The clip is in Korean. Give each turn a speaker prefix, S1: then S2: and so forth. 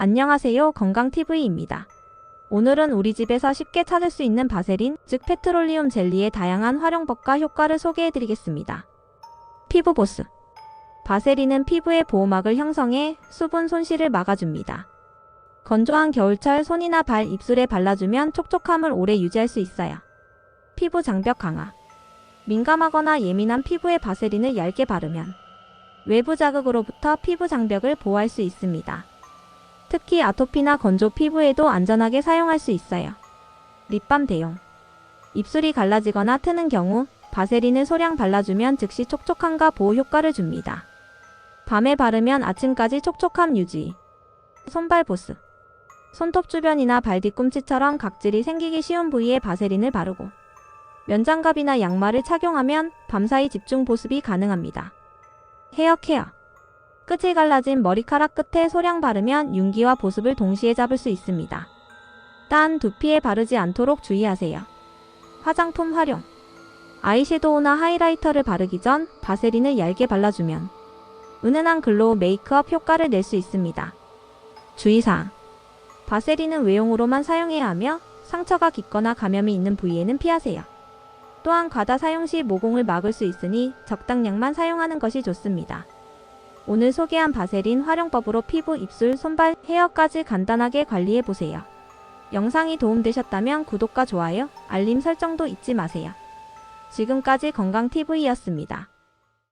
S1: 안녕하세요. 건강TV입니다. 오늘은 우리 집에서 쉽게 찾을 수 있는 바세린, 즉 페트롤리움 젤리의 다양한 활용법과 효과를 소개해드리겠습니다. 피부 보스. 바세린은 피부의 보호막을 형성해 수분 손실을 막아줍니다. 건조한 겨울철 손이나 발, 입술에 발라주면 촉촉함을 오래 유지할 수 있어요. 피부 장벽 강화. 민감하거나 예민한 피부에 바세린을 얇게 바르면 외부 자극으로부터 피부 장벽을 보호할 수 있습니다. 특히 아토피나 건조 피부에도 안전하게 사용할 수 있어요. 립밤 대용. 입술이 갈라지거나 트는 경우 바세린을 소량 발라주면 즉시 촉촉함과 보호 효과를 줍니다. 밤에 바르면 아침까지 촉촉함 유지. 손발 보스. 손톱 주변이나 발 뒤꿈치처럼 각질이 생기기 쉬운 부위에 바세린을 바르고 면장갑이나 양말을 착용하면 밤사이 집중 보습이 가능합니다. 헤어 케어. 끝이 갈라진 머리카락 끝에 소량 바르면 윤기와 보습을 동시에 잡을 수 있습니다. 딴 두피에 바르지 않도록 주의하세요. 화장품 활용. 아이섀도우나 하이라이터를 바르기 전 바세린을 얇게 발라주면 은은한 글로우 메이크업 효과를 낼 수 있습니다. 주의사항. 바세린은 외용으로만 사용해야 하며 상처가 깊거나 감염이 있는 부위에는 피하세요. 또한 과다 사용 시 모공을 막을 수 있으니 적당량만 사용하는 것이 좋습니다. 오늘 소개한 바세린 활용법으로 피부, 입술, 손발, 헤어까지 간단하게 관리해 보세요. 영상이 도움되셨다면 구독과 좋아요, 알림 설정도 잊지 마세요. 지금까지 건강TV였습니다.